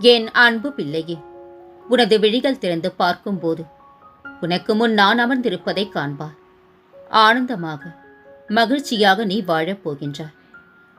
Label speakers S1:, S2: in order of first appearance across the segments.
S1: என் அன்பு பிள்ளையே? உனது விழிகள் திறந்து பார்க்கும்போது உனக்கு முன் நான் அமர்ந்திருப்பதை காண்பார் ஆனந்தமாக மகிழ்ச்சியாக நீ வாழப் போகின்றாய்.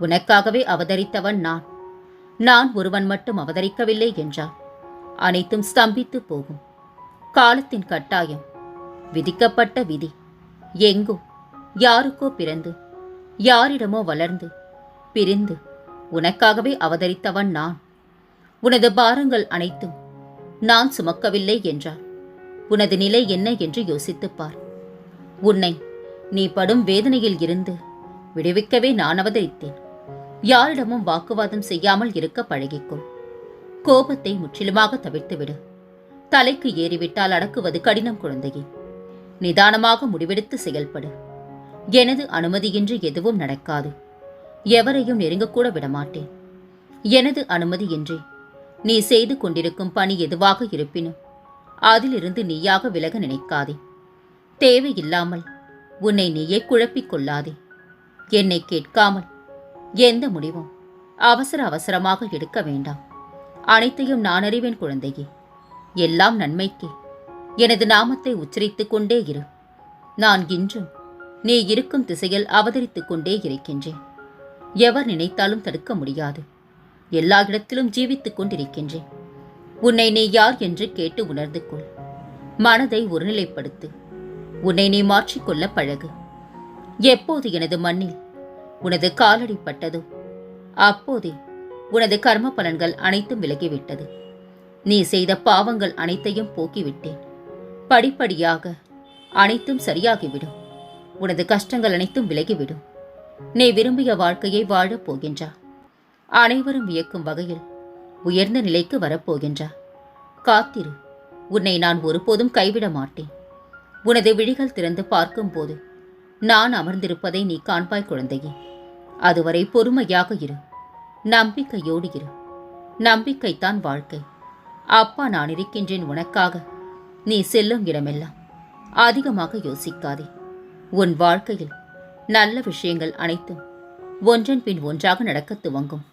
S1: உனக்காகவே அவதரித்தவன் நான். நான் ஒருவன் மட்டும் அவதரிக்கவில்லை என்றால் அனைத்தும் ஸ்தம்பித்து போகும். காலத்தின் கட்டாயம் விதிக்கப்பட்ட விதி. எங்கோ யாருக்கோ பிறந்து யாரிடமோ வளர்ந்து பிரிந்து உனக்காகவே அவதரித்தவன் நான். உனது பாரங்கள் அனைத்தும் நான் சுமக்கவில்லை என்றார். உனது நிலை என்ன என்று யோசித்துப் பார் உன்னை நீ படும் வேதனையில் இருந்து விடுவிக்கவே நான் அவதரித்தேன். யாரிடமும் வாக்குவாதம் செய்யாமல் இருக்க பழகிக்கும் கோபத்தை முற்றிலுமாக தவிர்த்துவிடு. தலைக்கு ஏறிவிட்டால் அடக்குவது கடினம் குழந்தையே. நிதானமாக முடிவெடுத்து செயல்படு. எனது அனுமதியின்றி எதுவும் நடக்காது. எவரையும் நெருங்கக்கூட விடமாட்டேன். எனது அனுமதியின்றி நீ செய்து கொண்டிருக்கும் பணி எதுவாக இருப்பினும் அதிலிருந்து நீயாக விலக நினைக்காதே. தேவையில்லாமல் உன்னை நீயே குழப்பிக் கொள்ளாதே. என்னை கேட்காமல் எந்த முடிவும் அவசர அவசரமாக எடுக்க வேண்டாம். அனைத்தையும் நான் அறிவேன் குழந்தையே. எல்லாம் நன்மைக்கே. எனது நாமத்தை உச்சரித்துக் கொண்டே இரு. நான் இன்றும் நீ இருக்கும் திசையில் அவதரித்துக் கொண்டே இருக்கின்றேன். எவர் நினைத்தாலும் தடுக்க முடியாது. எல்லா இடத்திலும் ஜீவித்துக் கொண்டிருக்கின்றேன். உன்னை நீ யார் என்று கேட்டு உணர்ந்து கொள். மனதை ஒருநிலைப்படுத்து. உன்னை நீ மாற்றிக்கொள்ள பழகு. எப்போது எனது மண்ணில் உனது காலடி பட்டதோ அப்போதே உனது கர்ம பலன்கள் அனைத்தும் விலகிவிட்டது. நீ செய்த பாவங்கள் அனைத்தையும் போக்கிவிட்டேன். படிப்படியாக அனைத்தும் சரியாகிவிடும். உனது கஷ்டங்கள் அனைத்தும் விலகிவிடும். நீ விரும்பிய வாழ்க்கையை வாழப் போகின்றா அனைவரும் வியக்கும் வகையில் உயர்ந்த நிலைக்கு வரப்போகின்றா. காத்திரு உன்னை நான் ஒருபோதும் கைவிட மாட்டேன். உனது விழிகள் திறந்து பார்க்கும்போது நான் அமர்ந்திருப்பதை நீ காண்பாய் குழந்தையே. அதுவரை பொறுமையாக இரு. நம்பிக்கையோடு இரு. நம்பிக்கைத்தான் வாழ்க்கை. அப்பா நான் இருக்கின்றேன் உனக்காக. நீ செல்லும் இடமெல்லாம் அதிகமாக யோசிக்காதே. உன் வாழ்க்கையில் நல்ல விஷயங்கள் அனைத்தும் ஒன்றன் பின் ஒன்றாக நடக்கத் துவங்கும்.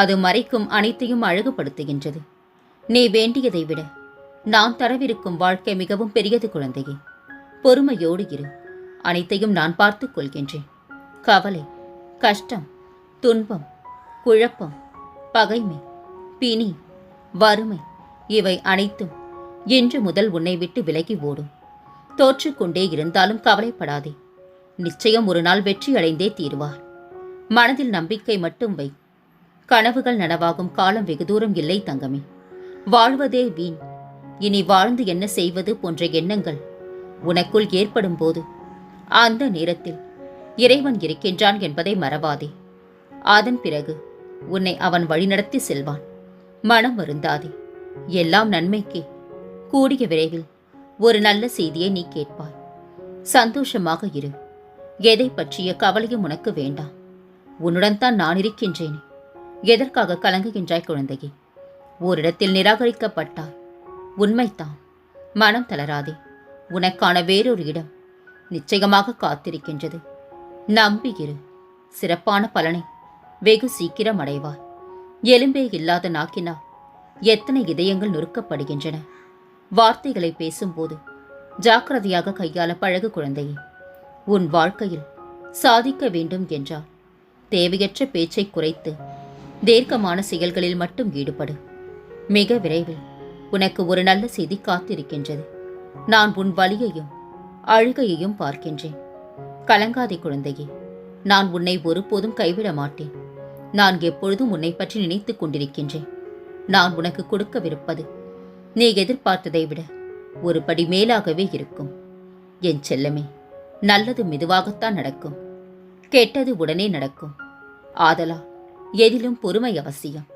S1: அது மறைக்கும் அனைத்தையும் அழகுபடுத்துகின்றது. நீ வேண்டியதை விட நான் தரவிருக்கும் வாழ்க்கை மிகவும் பெரியது குழந்தையே. பொறுமையோடு இரு. அனைத்தையும் நான் பார்த்து கொள்கின்றேன். கவலை கஷ்டம் துன்பம் குழப்பம் பகைமை பிணி வறுமை இவை அனைத்தும் இன்று முதல் உன்னை விட்டு விலகி ஓடும். தோற்றுக்கொண்டே இருந்தாலும் கவலைப்படாதே. நிச்சயம் ஒரு நாள் வெற்றி அடைந்தே தீருவார். மனதில் நம்பிக்கை மட்டும் வை. கனவுகள் நனவாகும் காலம் வெகு தூரம் இல்லை தங்கமே. வாழ்வதே வீண். இனி வாழ்ந்து என்ன செய்வது போன்ற எண்ணங்கள் உனக்குள் ஏற்படும் போது அந்த நேரத்தில் இறைவன் இருக்கின்றான் என்பதை மறவாதே. அதன் பிறகு உன்னை அவன் வழிநடத்தி செல்வான். மனம் வருந்தாதே. எல்லாம் நன்மைக்கே. கூடிய விரைவில் ஒரு நல்ல செய்தியை நீ கேட்பாய். சந்தோஷமாக இரு. எதை பற்றிய கவலையும் உனக்கு வேண்டாம். உன்னுடன் தான் நான் இருக்கின்றேனே. எதற்காக கலங்குகின்றாய் குழந்தையே? ஓரிடத்தில் நிராகரிக்கப்பட்டாய். உண்மைத்தான் மனம் தளராதே. உனக்கான வேறொரு இடம் நிச்சயமாக காத்திருக்கின்றது. நம்பியிரு சிறப்பான பலனை வெகு சீக்கிரம் அடைவாய். எலும்பே இல்லாத நாக்கினால் எத்தனை இதயங்கள் நொறுக்கப்படுகின்றன. வார்த்தைகளை பேசும்போது ஜாக்கிரதையாக கையாள பழகு குழந்தையே. உன் வாழ்க்கையில் சாதிக்க வேண்டும் என்றால் தேவையற்ற பேச்சை குறைத்து தீர்க்கமான செயல்களில் மட்டும் ஈடுபடு. மிக விரைவில் உனக்கு ஒரு நல்ல செய்தி காத்திருக்கின்றது. நான் உன் வலியையும் அழுகையையும் பார்க்கின்றேன். கலங்காதே குழந்தையே நான் உன்னை ஒருபோதும் கைவிட மாட்டேன். நான் எப்பொழுதும் உன்னை பற்றி நினைத்துக் கொண்டிருக்கின்றேன். நான் உனக்கு கொடுக்கவிருப்பது நீ எதிர்பார்த்ததை விட ஒரு படி மேலாகவே இருக்கும். என் செல்லமே நல்லது மெதுவாகத்தான் நடக்கும். கெட்டது உடனே நடக்கும். ஆதலா எதிலும் பொறுமை அவசியம்.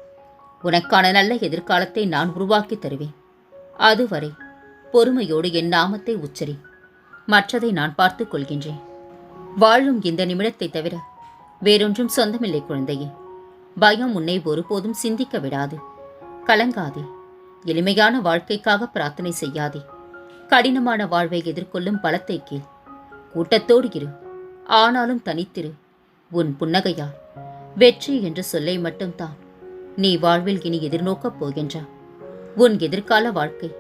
S1: உனக்கான நல்ல எதிர்காலத்தை நான் உருவாக்கி தருவேன். அதுவரை பொறுமையோடு என் நாமத்தை உச்சரி. மற்றதை நான் பார்த்துக் கொள்கின்றேன். வாழும் இந்த நிமிடத்தை தவிர வேறொன்றும் சொந்தமில்லை குழந்தையே. பயம் உன்னை ஒருபோதும் சிந்திக்க விடாது. கலங்காதே. எளிமையான வாழ்க்கைக்காக பிரார்த்தனை செய்யாதே. கடினமான வாழ்வை எதிர்கொள்ளும் பலத்தை கீழ் கூட்டத்தோடு இரு. ஆனாலும் தனித்திரு. உன் புன்னகையால். வெற்றி என்ற சொல்லை மட்டும்தான் நீ வாழ்வில் இனி எதிர்நோக்கப் போகின்றா. உன் எதிர்கால வாழ்க்கை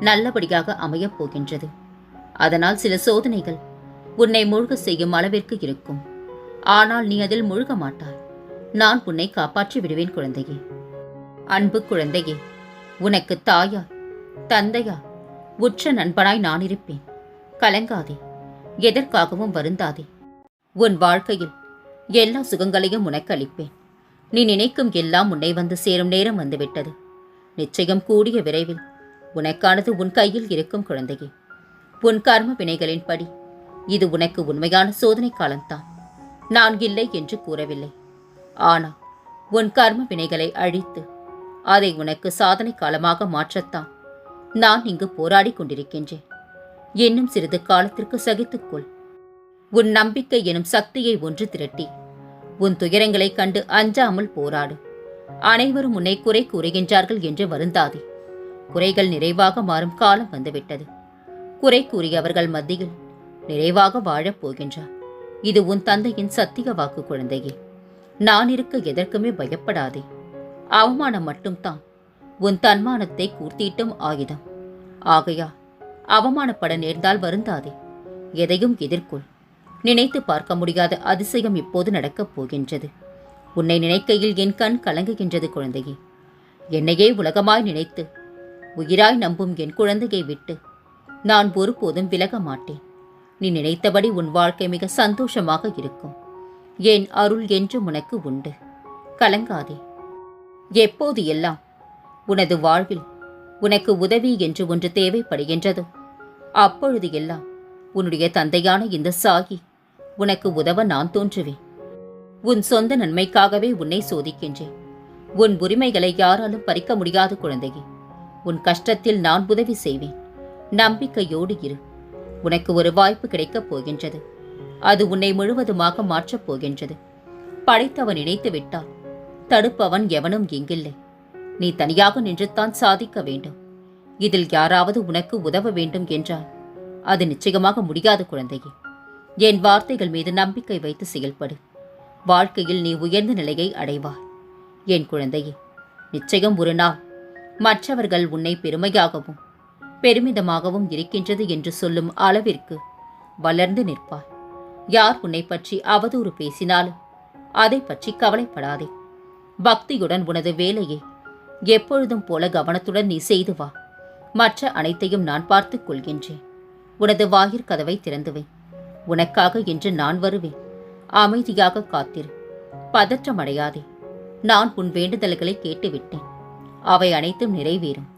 S1: நல்லபடியாக அமையப் போகின்றது. அதனால் சில சோதனைகள் உன்னை மூழ்க செய்யும் அளவிற்கு இருக்கும். ஆனால் நீ அதில் மூழ்க மாட்டாய். நான் உன்னை காப்பாற்றி விடுவேன் குழந்தையே. அன்பு குழந்தையே உனக்கு தாயா தந்தையா உற்ற நண்பனாய் நான் இருப்பேன். கலங்காதே எதற்காகவும் வருந்தாதே. உன் வாழ்க்கையில் எல்லா சுகங்களையும் உனக்கு அளிப்பேன். நீ நினைக்கும் எல்லாம் உன்னை வந்து சேரும் நேரம் வந்துவிட்டது. நிச்சயம் கூடிய விரைவில் உனக்கானது உன் கையில் இருக்கும் குழந்தையே. உன் கர்ம வினைகளின்படி இது உனக்கு உண்மையான சோதனை காலம்தான். நான் இல்லை என்று கூறவில்லை. ஆனால் உன் கர்ம வினைகளை அழித்து அதை உனக்கு சாதனை காலமாக மாற்றத்தான் நான் இங்கு போராடி கொண்டிருக்கின்றேன். இன்னும் சிறிது காலத்திற்கு சகித்துக்கொள். உன் நம்பிக்கை எனும் சக்தியை ஒன்று திரட்டி. உன் துயரங்களைக் கண்டு அஞ்சாமல் போராடு. அனைவரும் உன்னை குறை கூறுகின்றார்கள் என்று வருந்தாதே. குறைகள் நிறைவாக மாறும் காலம் வந்துவிட்டது. குறை கூறியவர்கள் மத்தியில் நிறைவாக வாழப் போகின்றார் இது உன் தந்தையின் சத்திய வாக்கு குழந்தையே. நான் இருக்க எதற்குமே பயப்படாதே. அவமானம் மட்டும்தான் உன் தன்மானத்தை கூர்த்தீட்டும் ஆயுதம். ஆகையா அவமானப்பட நேர்ந்தால் வருந்தாதே. எதையும் எதிர்கொள். நினைத்து பார்க்க முடியாத அதிசயம் இப்போது நடக்கப் போகின்றது. உன்னை நினைக்கையில் என் கண் கலங்குகின்றது குழந்தையே. என்னையே உலகமாய் நினைத்து உயிராய் நம்பும் என் குழந்தையை விட்டு நான் ஒருபோதும் விலக மாட்டேன். நீ நினைத்தபடி உன் வாழ்க்கை மிக சந்தோஷமாக இருக்கும். என் அருள் என்றும் உனக்கு உண்டு. கலங்காதே. எப்போது எல்லாம் உனது வாழ்வில் உனக்கு உதவி என்று ஒன்று தேவைப்படுகின்றதோ அப்பொழுது எல்லாம் உன்னுடைய தந்தையான இந்த சாகி உனக்கு உதவ நான் தோன்றுவேன். உன் சொந்த நன்மைக்காகவே உன்னை சோதிக்கின்றேன். உன் உரிமைகளை யாராலும் பறிக்க முடியாத குழந்தையே உன் கஷ்டத்தில் நான் உதவி செய்வேன். நம்பிக்கையோடு இரு. உனக்கு ஒரு வாய்ப்பு கிடைக்கப் போகின்றது. அது உன்னை முழுவதுமாக மாற்றப் போகின்றது. படைத்தவன் நினைத்து விட்டால் தடுப்பவன் எவனும் இங்கில்லை. நீ தனியாக நின்றுத்தான் சாதிக்க வேண்டும். இதில் யாராவது உனக்கு உதவ வேண்டும் என்றால் அது நிச்சயமாக முடியாத குழந்தையே. என் வார்த்தைகள் மீது நம்பிக்கை வைத்து செயல்படு. வாழ்க்கையில் நீ உயர்ந்த நிலையை அடைவாய் என் குழந்தையே நிச்சயம் ஒரு நாள் மற்றவர்கள் உன்னை பெருமையாகவும் பெருமிதமாகவும் இருக்கின்றது என்று சொல்லும் அளவிற்கு வளர்ந்து நிற்பாய். யார் உன்னை பற்றி அவதூறு பேசினாலும் அதை பற்றி கவலைப்படாதே. பக்தியுடன் உனது வேலையை எப்பொழுதும் போல கவனத்துடன் நீ செய்து வா. மற்ற அனைத்தையும் நான் பார்த்துக் கொள்கின்றேன். உனது வாயிற் கதவை திறந்துவை உனக்காக இன்று நான் வருவேன். அமைதியாக காத்திரு. பதற்றமடையாதே. நான் உன் வேண்டுதல்களை கேட்டுவிட்டேன். அவை அனைத்தும் நிறைவேறும்.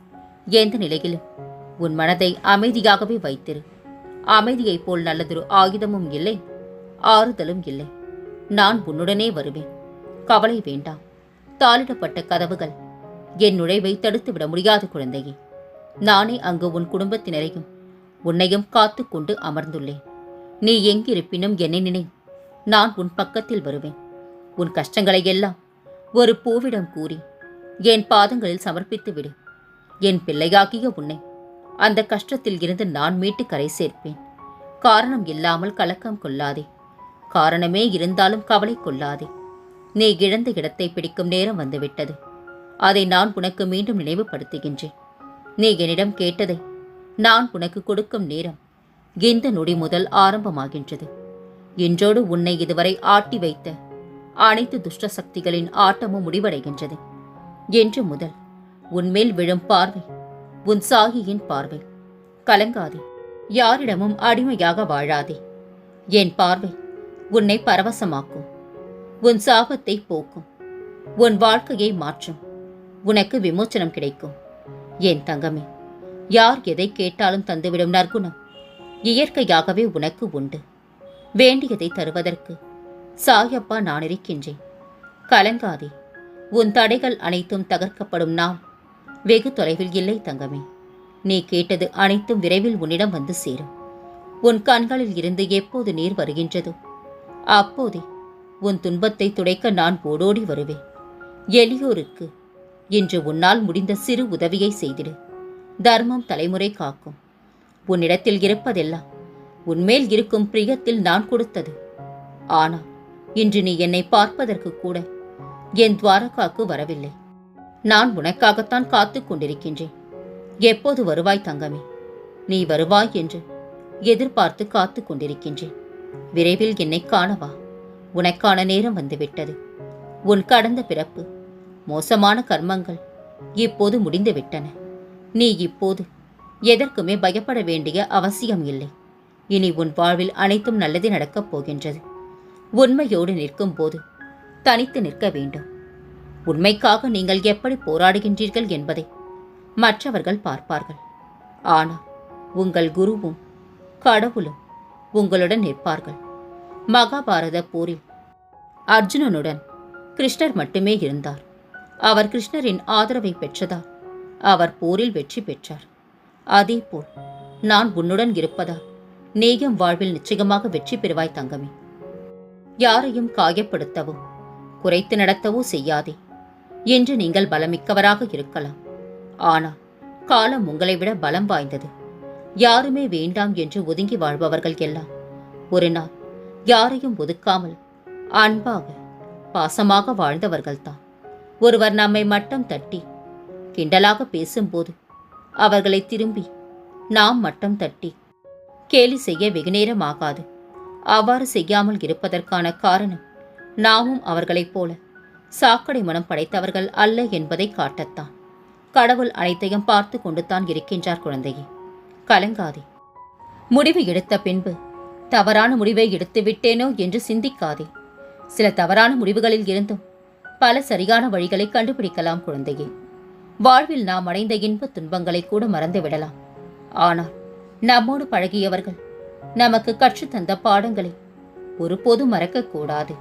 S1: எந்த நிலையிலும் உன் மனதை அமைதியாகவே வைத்திரு. அமைதியைப் போல் நல்லதொரு ஆயுதமும் இல்லை. ஆறுதலும் இல்லை. நான் உன்னுடனே வருவேன். கவலை வேண்டாம். தாளிடப்பட்ட கதவுகள். என் நுழைவை தடுத்துவிட முடியாத குழந்தையே. நானே அங்கு உன் குடும்பத்தினரையும் உன்னையும் காத்து கொண்டு அமர்ந்துள்ளேன். நீ எங்கிருப்பினும் என்னை நினை. நான் உன் பக்கத்தில் வருவேன். உன் கஷ்டங்களை எல்லாம் ஒரு பூவிடம் கூறி என் பாதங்களில் சமர்ப்பித்து விடு. என் பிள்ளையாகிய உன்னை அந்த கஷ்டத்தில் இருந்து நான் மீட்டு கரை சேர்ப்பேன். காரணம் இல்லாமல் கலக்கம் கொள்ளாதே. காரணமே இருந்தாலும் கவலை கொள்ளாதே. நீ இழந்த இடத்தை பிடிக்கும் நேரம் வந்துவிட்டது. அதை நான் உனக்கு மீண்டும் நினைவுபடுத்துகின்றேன். நீ என்னிடம் கேட்டதை நான் உனக்கு கொடுக்கும் நேரம் இந்த நொடி முதல் ஆரம்பமாகின்றது. இன்றோடு உன்னை இதுவரை ஆட்டி வைத்த அனைத்து துஷ்ட சக்திகளின் ஆட்டமும் முடிவடைகின்றது. என்று முதல் உன்மேல் விழும் பார்வை உன் சாகியின் பார்வை. கலங்காதே யாரிடமும் அடிமையாக வாழாதே. என் பார்வை உன்னை பரவசமாக்கும் உன் சாபத்தை போக்கும் உன் வாழ்க்கையை மாற்றும். உனக்கு விமோச்சனம் கிடைக்கும். என் தங்கமே யார் எதை கேட்டாலும் தந்துவிடும் நற்குணம். இயற்கையாகவே உனக்கு உண்டு. வேண்டியதை தருவதற்கு சாயப்பா நான் இருக்கின்றேன். கலங்காதே. உன் தடைகள் அனைத்தும் தகர்க்கப்படும் நாள் வெகு தொலைவில் இல்லை தங்கமே. நீ கேட்டது அனைத்தும் விரைவில் உன்னிடம் வந்து சேரும். உன் கண்களில் இருந்து எப்போது நீர் வருகின்றதோ அப்போதே உன் துன்பத்தை துடைக்க நான் ஓடோடி வருவேன். எளியோருக்கு இன்று உன்னால் முடிந்த சிறு உதவியை செய்திடு. தர்மம் தலைமுறை காக்கும். உன்னிடத்தில் இருப்பதெல்லாம் உன்மேல் இருக்கும் பிரியத்தில் நான் கொடுத்தது. ஆனால் இன்று நீ என்னை பார்ப்பதற்கு கூட என் துவாரகாக்கு வரவில்லை. நான் உனக்காகத்தான் காத்து கொண்டிருக்கின்றேன். எப்போது வருவாய் தங்கமே? நீ வருவாய் என்று எதிர்பார்த்து காத்துக் கொண்டிருக்கின்றேன். விரைவில் என்னை காணவா? உனக்கான நேரம் வந்துவிட்டது. உன் கடந்த பிறப்பு மோசமான கர்மங்கள் இப்போது முடிந்துவிட்டன. நீ இப்போது எதற்குமே பயப்பட வேண்டிய அவசியம் இல்லை. இனி உன் வாழ்வில் அனைத்தும் நல்லதே நடக்கப் போகின்றது. உண்மையோடு நிற்கும் போது தனித்து நிற்க வேண்டும். உண்மைக்காக நீங்கள் எப்படி போராடுகின்றீர்கள் என்பதை மற்றவர்கள் பார்ப்பார்கள். ஆனால் உங்கள் குருவும் கடவுளும் உங்களுடன் நிற்பார்கள். மகாபாரத போரில் அர்ஜுனனுடன் கிருஷ்ணர் மட்டுமே இருந்தார். அவர் கிருஷ்ணரின் ஆதரவை பெற்றதால் அவர் போரில் வெற்றி பெற்றார். அதேபோல் நான் உன்னுடன் இருப்பதால் நீயும் வாழ்வில் நிச்சயமாக வெற்றி பெறுவாய் தங்கமே. யாரையும் காயப்படுத்தவோ குறைத்து நடத்தவோ செய்யாதே. என்று நீங்கள் பலமிக்கவராக இருக்கலாம். ஆனால் காலம் உங்களை விட பலம் வாய்ந்தது. யாருமே வேண்டாம் என்று ஒதுங்கி வாழ்பவர்கள் எல்லாம் ஒரு நாள் யாரையும் ஒதுக்காமல் அன்பாக பாசமாக வாழ்ந்தவர்கள்தான். ஒருவர் நம்மை மட்டம் தட்டி கிண்டலாக பேசும்போது அவர்களை திரும்பி நாம் மட்டம் தட்டி கேலி செய்ய வெகுநேரம் ஆகாது அவ்வாறு செய்யாமல் இருப்பதற்கான காரணம் நாமும் அவர்களைப் போல சாக்கடை மனம் படைத்தவர்கள் அல்ல என்பதை காட்டத்தான். கடவுள் அனைத்தையும் பார்த்து கொண்டு தான் இருக்கின்றார் குழந்தையே. கலங்காதே. முடிவு எடுத்த பின்பு தவறான முடிவை எடுத்து விட்டேனோ என்று சிந்திக்காதே. சில தவறான முடிவுகளில் இருந்தும் பல சரியான வழிகளை கண்டுபிடிக்கலாம் குழந்தையே. வாழ்வில் நாம் அடைந்த இன்ப துன்பங்களை கூட மறந்து விடலாம் ஆனால் நம்மோடு பழகியவர்கள் நமக்கு கற்றுத்தந்த பாடங்களை ஒருபோதும் மறக்கக்கூடாது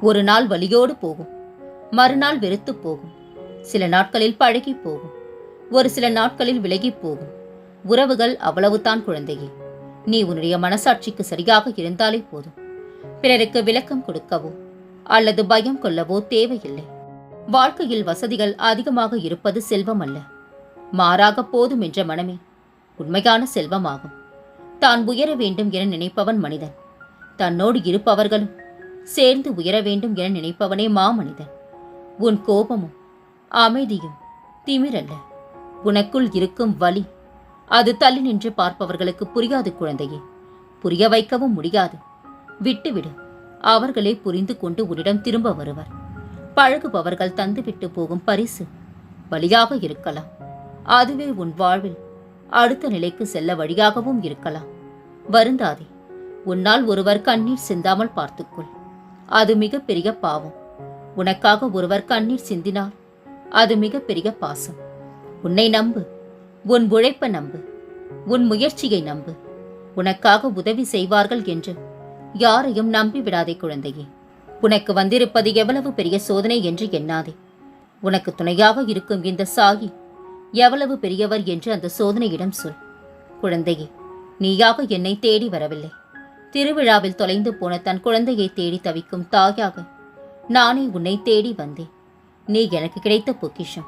S1: ஒரு நாள் வலியோடு போகும் மறுநாள் வெறுத்து போகும் சில நாட்களில் பழகி போகும் ஒரு சில நாட்களில் விலகி போகும். உறவுகள் அவ்வளவுதான் குழந்தையே நீ உன்னுடைய மனசாட்சிக்கு சரியாக இருந்தாலே போதும். பிறருக்கு விளக்கம் கொடுக்கவோ அல்லது பயம் கொள்ளவோ தேவையில்லை. வாழ்க்கையில் வசதிகள் அதிகமாக இருப்பது செல்வம் அல்ல. மாறாக போதும் என்ற மனமே உண்மையான செல்வமாகும். தான் உயர வேண்டும் என நினைப்பவன் மனிதன். தன்னோடு இருப்பவர்களும் சேர்ந்து உயர வேண்டும் என நினைப்பவனே மாமனிதன். உன் கோபமும் அமைதியும் திமிரல்ல. உனக்குள் இருக்கும் வலி அது தள்ளி நின்று பார்ப்பவர்களுக்கு புரியாது குழந்தையே. புரிய வைக்கவும் முடியாது. விட்டுவிடு. அவர்களே புரிந்து கொண்டு உன்னிடம் திரும்ப வருவர். பழகுபவர்கள் தந்துவிட்டு போகும் பரிசு வழியாக இருக்கலாம். அதுவே உன் வாழ்வில் அடுத்த நிலைக்கு செல்ல வழியாகவும் இருக்கலாம். வருந்தாதே உன்னால் ஒருவர் கண்ணீர் சிந்தாமல் பார்த்துக்கொள். அது மிகப்பெரிய பாவம். உனக்காக ஒருவர் கண்ணீர் சிந்தினால் அது மிகப்பெரிய பாசம். உன்னை நம்பு உன் உழைப்ப நம்பு உன் முயற்சியை நம்பு. உனக்காக உதவி செய்வார்கள் என்று யாரையும் நம்பி விடாதே குழந்தையே. உனக்கு வந்திருப்பது எவ்வளவு பெரிய சோதனை என்று எண்ணாதே. உனக்கு துணையாக இருக்கும் இந்த சாகி எவ்வளவு பெரியவர் என்று அந்த சோதனையிடம் சொல். குழந்தையே நீயாக என்னை தேடி வரவில்லை. திருவிழாவில் தொலைந்து போன தன் குழந்தையை தேடி தவிக்கும் தாயாக நானே உன்னை தேடி வந்தேன். நீ எனக்கு கிடைத்த பொக்கிஷம்.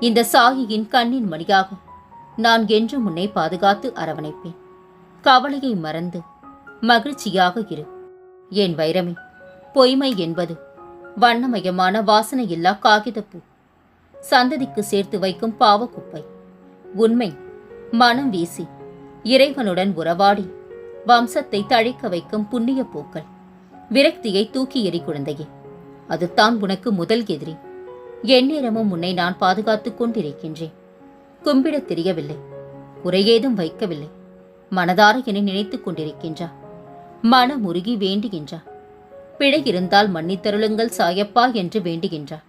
S1: இந்த சாகியின் கண்ணின் மணியாக நான் என்றும் உன்னை பாதுகாத்து அரவணைப்பேன். கவலையை மறந்து மகிழ்ச்சியாக இரு. என் வைரமே பொய்மை என்பது. வண்ணமயமான வாசனையில்லா காகிதப்பூ. சந்ததிக்கு சேர்த்து வைக்கும் பாவக்குப்பை. உண்மை. மனம் வீசி. இறைவனுடன் உறவாடி. வம்சத்தை தழைக்க வைக்கும் புண்ணிய பூக்கள். விரக்தியை தூக்கி எறி குழந்தையே. அதுதான் உனக்கு முதல் எதிரி. எந்நேரமும் உன்னை நான் பாதுகாத்துக் கொண்டிருக்கின்றேன். கும்பிடத் தெரியவில்லை. குறையேதும் வைக்கவில்லை. மனதார என நினைத்துக் கொண்டிருக்கின்றார் மனம் உருகி வேண்டுகின்றார் பிழை இருந்தால் மன்னித்தருளுங்கள் சாயப்பா என்று வேண்டுகின்றார்.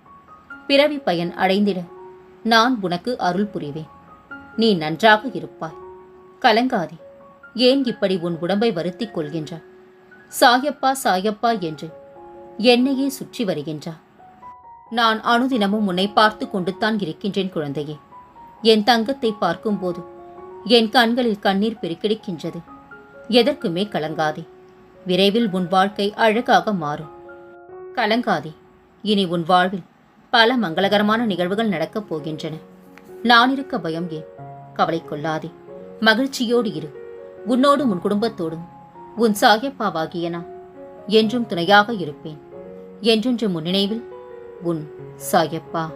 S1: பிறவி பயன் அடைந்திட நான் உனக்கு அருள் புரிவேன். நீ நன்றாக இருப்பாய். கலங்காதே ஏன் இப்படி உன் உடம்பை வருத்திக் கொள்கின்றார் சாயப்பா சாயப்பா என்று என்னையே சுற்றி வருகின்றார் நான் அனுதினமும் உன்னை பார்த்து கொண்டுத்தான் இருக்கின்றேன் குழந்தையே. என் தங்கத்தை பார்க்கும்போது என் கண்களில் கண்ணீர் பெருக்கெடுக்கின்றது. எதற்குமே கலங்காதே. விரைவில் உன் வாழ்க்கை அழகாக மாறும். கலங்காதே. இனி உன் வாழ்வில் பல மங்களகரமான நிகழ்வுகள் நடக்கப் போகின்றன. நான் இருக்க பயம் ஏன்? கவலை கொள்ளாதே. மகிழ்ச்சியோடு இரு. உன்னோடும் உன் குடும்பத்தோடும். உன் சாயப்பாவாகிய நான் என்றும் துணையாக இருப்பேன். என்றென்றும் உன் நினைவில் உன் சாயப்பா